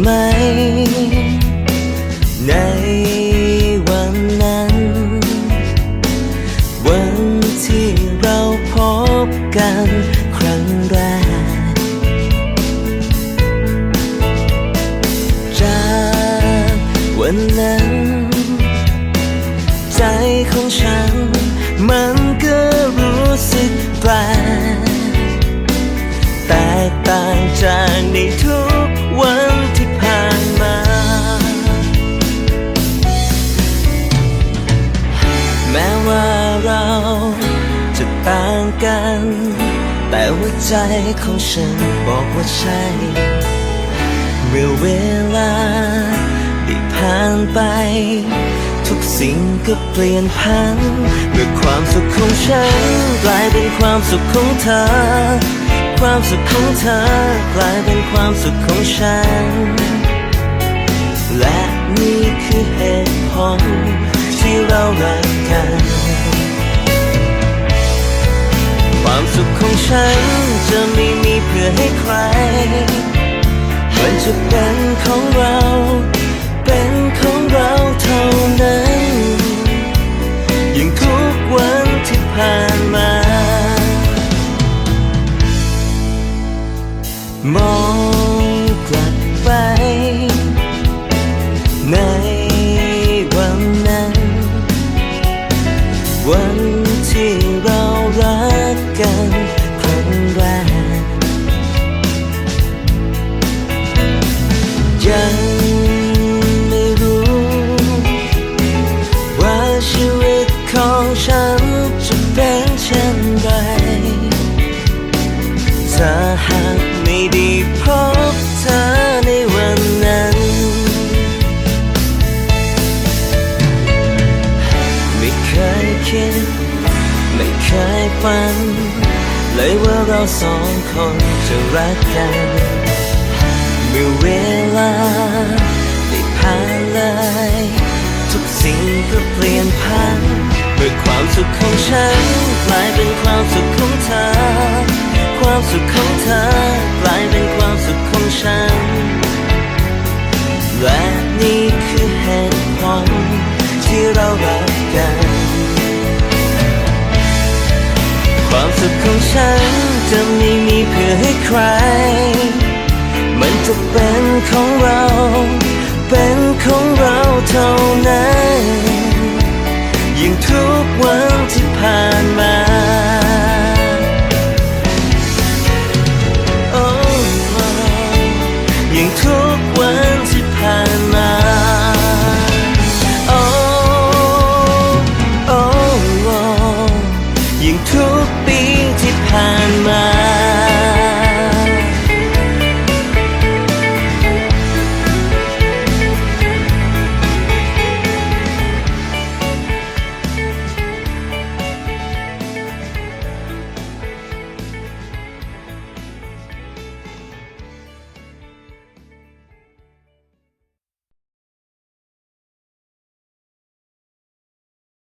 ไหม ในวันนั้น วันที่เราพบกันครั้งแรกจากวันนั้น ใจของฉัน กัน แต่หัวใจของฉันบอกว่าใช่ เมื่อเวลาได้ผ่านไป ทุกสิ่งก็เปลี่ยนพันเมื่อความสุขของฉันกลายเป็นความสุขของเธอ ความสุขของเธอกลายเป็นความสุขของฉัน ความสุขของฉันจะไม่มีเพื่อให้ใคร มันจะเป็นของเรา ที่เรารักกันครั้งแรกยัง ฝัน เลยว่าเราสองคนจะรักกัน เมื่อเวลาได้ผ่านเลยทุกสิ่งก็เปลี่ยนพันเมื่อความสุขของฉันกลายเป็นความสุขของเธอ ความสุขของเธอกลายเป็นความสุขของฉัน และนี่คือเหตุผลที่เรารักกัน สุขของฉันจะไม่มีเพื่อให้ใคร มันจะเป็นของเรา เป็นของเราเท่านั้นยิ่งทุกวันที่ผ่านมา